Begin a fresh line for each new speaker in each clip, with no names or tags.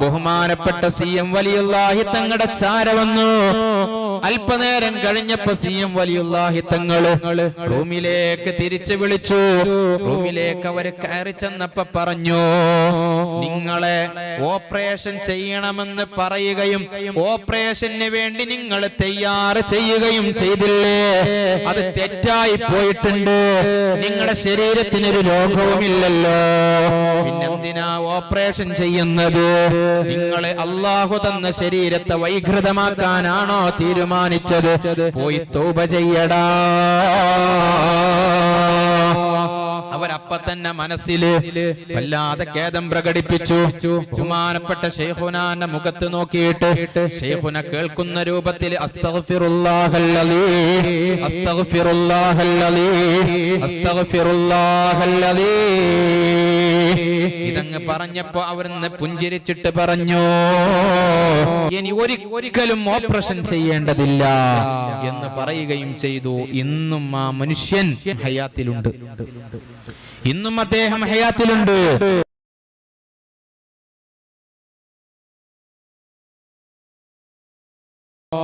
ബഹുമാനപ്പെട്ട C M വലിയുള്ളാഹി തങ്ങളുടെ ചാര വന്നു. അല്പനേരം കഴിഞ്ഞപ്പോ സി എം വലിയുള്ളാഹി തങ്ങൾ റൂമിലേക്ക് തിരിച്ചു വിളിച്ചു. റൂമിലേക്ക് അവർ കയറി ചെന്നപ്പോ പറഞ്ഞു നിങ്ങളെ ഓപ്പറേഷൻ ചെയ്യണമെന്ന് പറയുകയും ഓപ്പറേഷന് വേണ്ടി നിങ്ങൾ തയ്യാറ് ചെയ്യുകയും ചെയ്തില്ലേ? അത് തെറ്റായി പോയിട്ടുണ്ട്. നിങ്ങളുടെ ശരീരത്തിനൊരു രോഗവുമില്ലല്ലോ. പിന്നെന്തിനാ ഓപ്പറേഷൻ ചെയ്യുന്നത്? നിങ്ങളെ അള്ളാഹു തന്ന ശരീരത്തെ വൈകൃതമാക്കാനാണോ തീരുമാനിച്ചത്? പോയി തൗബ ചെയ്യടാ. അവരപ്പ തന്നെ മനസ്സിൽ വല്ലാതെ ഖേദം പ്രകടിപ്പിച്ചു. ബഹുമാനപ്പെട്ട ഷെയ്ഖുനാന്റെ മുഖത്ത് നോക്കിയിട്ട് ഷെയ്ഹുന കേൾക്കുന്ന രൂപത്തിൽ ഇതങ്ങ് പറഞ്ഞപ്പോ അവരിന്ന് പുഞ്ചിരിച്ചിട്ട് പറഞ്ഞു ഇനി ഒരിക്കലും ഓപ്പറേഷൻ ചെയ്യേണ്ടതില്ല എന്ന് പറയുകയും ചെയ്തു. ഇന്നും ആ മനുഷ്യൻ ഹയാത്തിലുണ്ട്. ഇന്നും അദ്ദേഹം ഹയാത്തിലുണ്ട്.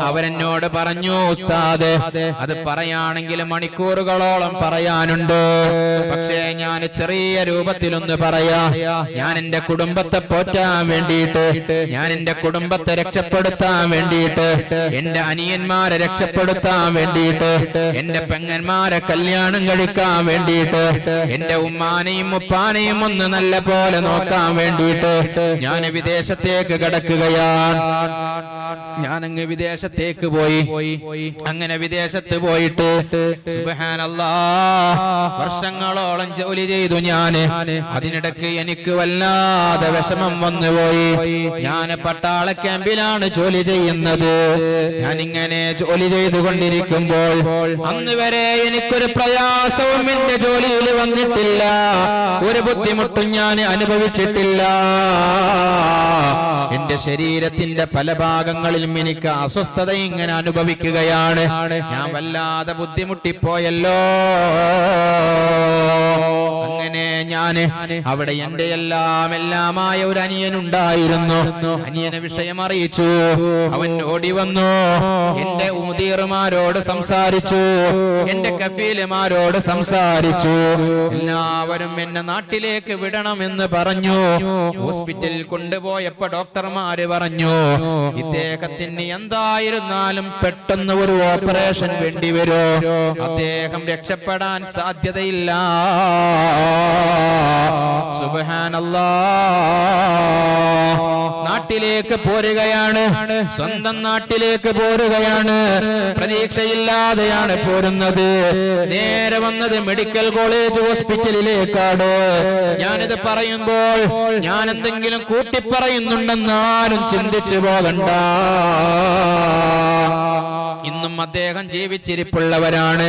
അവരെന്നോട് പറഞ്ഞു ഉസ്താദ് അത് പറയാണെങ്കിൽ മണിക്കൂറുകളോളം പറയാനുണ്ട്. പക്ഷേ ഞാൻ ചെറിയ രൂപത്തിലൊന്ന് പറയാ. ഞാൻ എന്റെ കുടുംബത്തെ പോറ്റാൻ വേണ്ടിയിട്ട് ഞാൻ എന്റെ കുടുംബത്തെ രക്ഷപ്പെടുത്താൻ വേണ്ടിയിട്ട് എന്റെ അനിയന്മാരെ രക്ഷപ്പെടുത്താൻ വേണ്ടിയിട്ട് എന്റെ പെങ്ങന്മാരെ കല്യാണം കഴിക്കാൻ വേണ്ടിയിട്ട് എന്റെ ഉമ്മാനെയും ഉപ്പാനെയും ഒന്ന് നല്ല പോലെ നോക്കാൻ വേണ്ടിയിട്ട് ഞാൻ വിദേശത്തേക്ക് കിടക്കുകയാണ്. ഞാനങ്ങ് വിദേശത്തേക്ക് പോയി. അങ്ങനെ വിദേശത്ത് പോയിട്ട് വർഷങ്ങളോളം ജോലി ചെയ്തു ഞാൻ അതിനിടക്ക് എനിക്ക് വല്ലാതെ വിഷമം വന്നുപോയി ഞാൻ പട്ടാള ക്യാമ്പിലാണ് ജോലി ചെയ്യുന്നത്. ഞാൻ ഇങ്ങനെ ജോലി ചെയ്തുകൊണ്ടിരിക്കുമ്പോൾ അന്ന് വരെ എനിക്കൊരു പ്രയാസവും എന്റെ ജോലിയിൽ വന്നിട്ടില്ല. ഒരു ബുദ്ധിമുട്ടും ഞാൻ അനുഭവിച്ചിട്ടില്ല. എന്റെ ശരീരത്തിന്റെ പല ഭാഗങ്ങളിലും എനിക്ക് അസ്വസ്ഥത ഇങ്ങനെ അനുഭവിക്കുകയാണ്. ഞാൻ വല്ലാതെ ബുദ്ധിമുട്ടിപ്പോയല്ലോ. അങ്ങനെ ഞാൻ അവിടെ എന്റെ എല്ലാം എല്ലാമായ ഒരു അനിയൻ ഉണ്ടായിരുന്നു അനിയനെ വിഷയം അറിയിച്ചു. അവൻ ഓടി വന്നു. എന്റെ ഉമുദീറുമാരോട് സംസാരിച്ചു. എന്റെ കഫീലുമാരോട് സംസാരിച്ചു. എല്ലാവരും എന്നെ നാട്ടിലേക്ക് വിടണമെന്ന് പറഞ്ഞു. ഹോസ്പിറ്റലിൽ കൊണ്ടുപോയപ്പോ ഡോക്ടർമാര് പറഞ്ഞു ഇദ്ദേഹത്തിന് എന്തായിരുന്നാലും പെട്ടെന്ന് ഒരു ഓപ്പറേഷൻ വേണ്ടി വരോ. അദ്ദേഹം രക്ഷപ്പെടാൻ സാധ്യതയില്ല. നാട്ടിലേക്ക് പോരുകയാണ്. സ്വന്തം നാട്ടിലേക്ക് പോരുകയാണ്. പ്രതീക്ഷയില്ലാതെയാണ് പോരുന്നത്. നേരെ വന്നത് മെഡിക്കൽ കോളേജ് ഹോസ്പിറ്റലിലേക്കാണ്. ഞാനിത് പറയുമ്പോൾ ഞാൻ എന്തെങ്കിലും കൂട്ടിപ്പറയുന്നുണ്ടെന്നാരും ചിന്തിച്ചു പോകണ്ട. ഇന്നും അദ്ദേഹം ജീവിച്ചിരിപ്പുള്ളവരാണ്.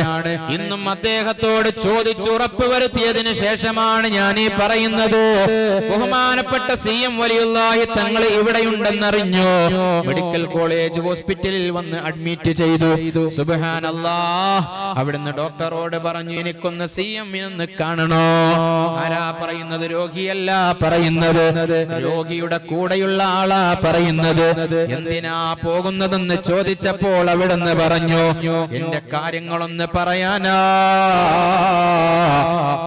ഇന്നും അദ്ദേഹത്തോട് ചോദിച്ചുറപ്പ് വരുത്തിയതിനു ശേഷമാണ് ഞാൻ ഈ പറയുന്നത്. ബഹുമാനപ്പെട്ട സി എം വലിയുള്ളാഹി തങ്ങൾ ഇവിടെയുണ്ടെന്നറിഞ്ഞു. മെഡിക്കൽ കോളേജ് ഹോസ്പിറ്റലിൽ വന്ന് അഡ്മിറ്റ് ചെയ്തു. സുബഹാനല്ലാ. അവിടുന്ന് ഡോക്ടറോട് പറഞ്ഞു എനിക്കൊന്ന് സി എമ്മിനൊന്ന് കാണണോ? ആരാ പറയുന്നത്? രോഗിയല്ല പറയുന്നത്. രോഗിയുടെ കൂടെയുള്ള ആളാ പറയുന്നത്. എന്തിനാ പോകുന്നതെന്ന് ചോദിച്ചപ്പോൾ അവിടുന്ന് പറഞ്ഞു എന്റെ കാര്യങ്ങളൊന്ന് പറയാനാ?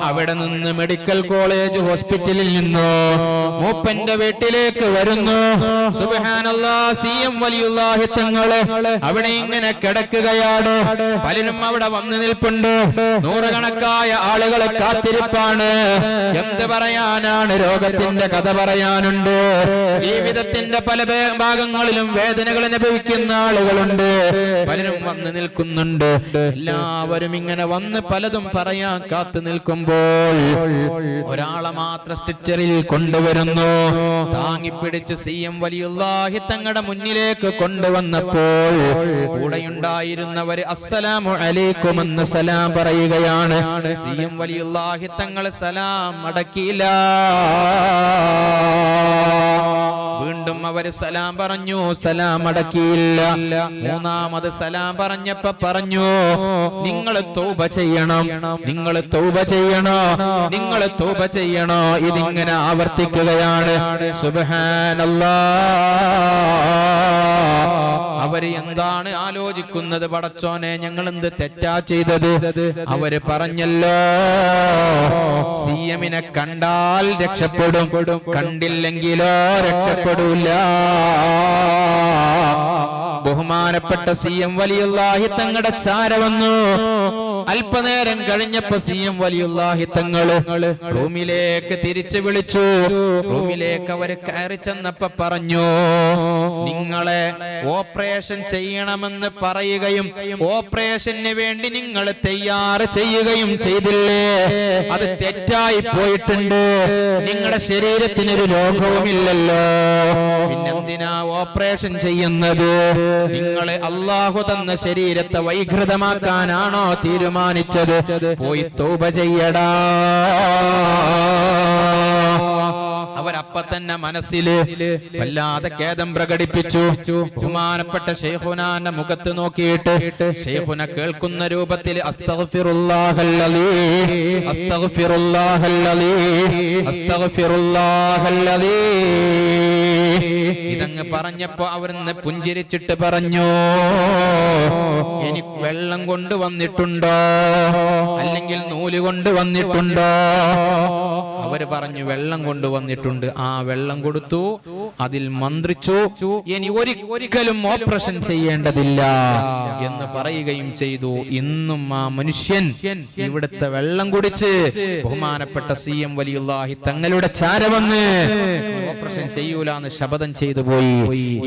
അവിടെ നിന്ന് മെഡിക്കൽ കോളേജ് ഹോസ്പിറ്റലിൽ നിന്നു മൂപ്പന്റെ വീട്ടിലേക്ക് വരുന്നു. സി എം വലിയുള്ളാഹി തങ്ങൾ അവിടെ ഇങ്ങനെ കിടക്കുകയാണ്. പലരും അവിടെ വന്ന് നിൽപ്പുണ്ട്. നൂറുകണക്കായ ആളുകളെ കാത്തിരിപ്പാണ്. എന്ത് പറയാനാണ് രോഗത്തിന്റെ കഥ പറയാനുണ്ട്. ജീവിതത്തിന്റെ പല ഭാഗങ്ങളിലും വേദനകൾ അനുഭവിക്കുന്ന ആളുകളുണ്ട്. പലരും വന്ന് നിൽക്കുന്നുണ്ട്. എല്ലാവരും ഇങ്ങനെ വന്ന് പലതും പറയാൻ കാത്തു നിൽക്കുമ്പോൾ ഒരാളെ മാത്രം സ്റ്റിച്ചറിൽ കൊണ്ടുവരുന്നു. താങ്ങിപ്പിടിച്ച് സി എം വലിയുള്ളാഹി തങ്ങളുടെ മുന്നിലേക്ക് കൊണ്ടുവന്നപ്പോൾ കൂടെയുണ്ടായിരുന്നവര് അസ്സലാമു അലൈക്കും എന്ന് സലാം പറയുകയാണ്. സി എം വലിയുള്ളാഹി തങ്ങൾ സലാം അടക്കിയില്ല. വീണ്ടും അവർ സലാം പറഞ്ഞു. സലാം അടക്കിയില്ല. മൂന്നാമത് സലാം പറഞ്ഞപ്പോ പറഞ്ഞു നിങ്ങൾ തൗബ ചെയ്യണം. നിങ്ങൾ തൗബ ചെയ്യണോ? നിങ്ങൾ തൗബ ചെയ്യണോ? ഇതിങ്ങനെ ആവർത്തിക്കുകയാണ്. സുബ്ഹാനല്ലാഹ് അവർ എന്താണ് ആലോചിക്കുന്നത് പടച്ചോനെ? ഞങ്ങൾ എന്ത് തെറ്റാ ചെയ്തത്? അവർ പറഞ്ഞല്ലോ. എമ്മിനെ കണ്ടാൽ രക്ഷപ്പെടും. കണ്ടില്ലെങ്കിലോ രക്ഷപ്പെടൂല. ബഹുമാനപ്പെട്ട സി എം വലിയ തങ്ങളുടെ ചാര വന്നു. അല്പനേരം കഴിഞ്ഞപ്പോ സി എം വലിയുള്ളാഹി തങ്ങൾ റൂമിലേക്ക് തിരിച്ചു വിളിച്ചു. റൂമിലേക്ക് അവർ കയറി ചെന്നപ്പോ പറഞ്ഞു നിങ്ങളെ ഓപ്പറേഷൻ ചെയ്യണമെന്ന് പറയുകയും ഓപ്പറേഷന് വേണ്ടി നിങ്ങൾ തയ്യാറ് ചെയ്യുകയും ചെയ്തില്ലേ? അത് തെറ്റായി പോയിട്ടുണ്ട്. നിങ്ങളുടെ ശരീരത്തിനൊരു രോഗവുമില്ലല്ലോ. പിന്നെന്തിനാ ഓപ്പറേഷൻ ചെയ്യുന്നത്? നിങ്ങൾ അള്ളാഹു തന്ന ശരീരത്തെ വൈകൃതമാക്കാനാണോ തീരുമാനിച്ചത് പോയി തൗബ ചെയ്യടാ. തന്നെ മനസ്സിൽ വല്ലാതെ ഖേദം പ്രകടിപ്പിച്ചു. ബഹുമാനപ്പെട്ട ഷെയ്ഖുനാന്റെ മുഖത്ത് നോക്കിയിട്ട് ഷെയ്ഖുന കേൾക്കുന്ന രൂപത്തിൽ ഇതങ്ങ് പറഞ്ഞപ്പോ അവിടുന്ന് പുഞ്ചിരിച്ചിട്ട് പറഞ്ഞു എനിക്ക് വെള്ളം കൊണ്ട് വന്നിട്ടുണ്ടോ? അല്ലെങ്കിൽ നൂൽ കൊണ്ട് വന്നിട്ടുണ്ടോ? അവർ പറഞ്ഞു വെള്ളം കൊണ്ടുവന്നിട്ടുണ്ട് ആ വെള്ളം കൊടുത്തു അതിൽ മന്ത്രിച്ചു ഇനി ഒരിക്കലും ഓപ്പറേഷൻ ചെയ്യേണ്ടതില്ല എന്ന് പറയുകയും ചെയ്തു. ഇന്നും ആ മനുഷ്യൻ ഇവിടുത്തെ വെള്ളം കുടിച്ച് ബഹുമാനപ്പെട്ട സി എം വലിയുള്ളാഹി തങ്ങളുടെ ചാര വന്ന് ഓപ്പറേഷൻ ചെയ്യൂല എന്ന് ശപഥം ചെയ്തു പോയി.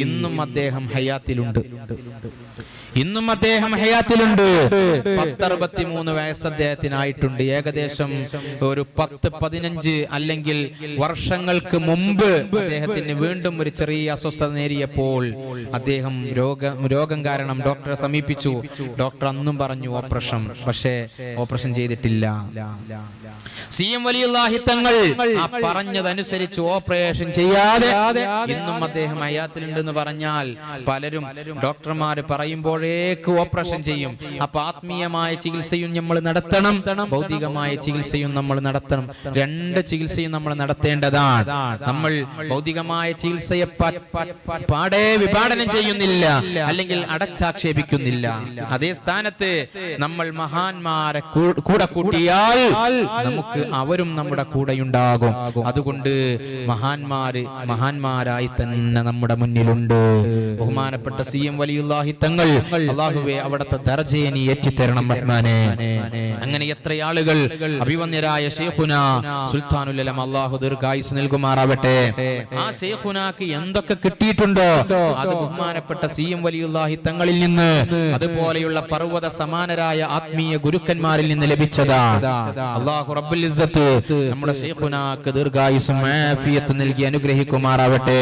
ഇന്നും അദ്ദേഹം ഹയാത്തിലുണ്ട്. ഇന്നും അദ്ദേഹം ഹയാത്തിലുണ്ട്. പത്തറുപത്തിമൂന്ന് വയസ്സ് അദ്ദേഹത്തിനായിട്ടുണ്ട്. ഏകദേശം ഒരു പത്ത് പതിനഞ്ച് അല്ലെങ്കിൽ വർഷങ്ങൾക്ക് മുമ്പ് അദ്ദേഹത്തിന് വീണ്ടും ഒരു ചെറിയ അസ്വസ്ഥത നേരിയപ്പോൾ അദ്ദേഹം രോഗം രോഗം കാരണം ഡോക്ടറെ സമീപിച്ചു. ഡോക്ടർ അന്നും പറഞ്ഞു ഓപ്പറേഷൻ. പക്ഷേ ഓപ്പറേഷൻ ചെയ്തിട്ടില്ല. സി എം വലിയുള്ളാഹി തങ്ങൾ പറഞ്ഞതനുസരിച്ച് ഓപ്പറേഷൻ ചെയ്യാതെ ഇന്നും അദ്ദേഹം അയാത്തിലുണ്ടെന്ന് പറഞ്ഞാൽ പലരും ഡോക്ടർമാര് പറയുമ്പോഴേക്ക് ഓപ്പറേഷൻ ചെയ്യും. അപ്പൊ ആത്മീയമായ ചികിത്സയും നമ്മൾ നടത്തണം. ഭൗതികമായ ചികിത്സയും നമ്മൾ നടത്തണം. രണ്ട് ചികിത്സയും നമ്മൾ നടത്തേണ്ടതാണ്. നമ്മൾ ഭൗതികമായ ചികിത്സയെ പാടെ വിഭാടനം ചെയ്യുന്നില്ല. അല്ലെങ്കിൽ അടച്ചാക്ഷേപിക്കുന്നില്ല. അതേ സ്ഥാനത്ത് നമ്മൾ മഹാന്മാരെ കൂടെ കൂട്ടിയാൽ നമുക്ക് അവരും നമ്മുടെ കൂടെയുണ്ടാകും. അതുകൊണ്ട് മഹാന്മാര് മഹാന്മാരായി തന്നെ നമ്മുടെ മുന്നിലുണ്ട്. ബഹുമാനപ്പെട്ട സി എം വലിയുല്ലാഹി തങ്ങൾ അള്ളാഹുവെ അവിടുത്തെ ദർജയെ നീ ഏറ്റിത്തരണം റഹ്മാനെ. അങ്ങനെ എത്ര ആളുകൾ അഭിവന്യരായ ഷേഖുന സുൽത്താനുലം അള്ളാഹു ദീർഘായുസ് നൽകുമാറാവട്ടെ. ആ ഷേഖുനാക്ക് എന്തൊക്കെ കിട്ടിയിട്ടുണ്ടോ? അത് ബഹുമാനപ്പെട്ട സി എം വലിയുല്ലാഹി തങ്ങളിൽ നിന്ന് അതുപോലെയുള്ള പർവത സമാനരായ ആത്മീയ ഗുരുക്കന്മാരിൽ നിന്ന് ലഭിച്ചതാ. അള്ളാഹു റബ്ബുൽ ഇസ്സത്ത് നമ്മുടെ ഷേഖുനാക്ക് ദീർഘായുസ് മാഫിയത്ത് നൽകി അനുഗ്രഹിക്കുമാറാവട്ടെ.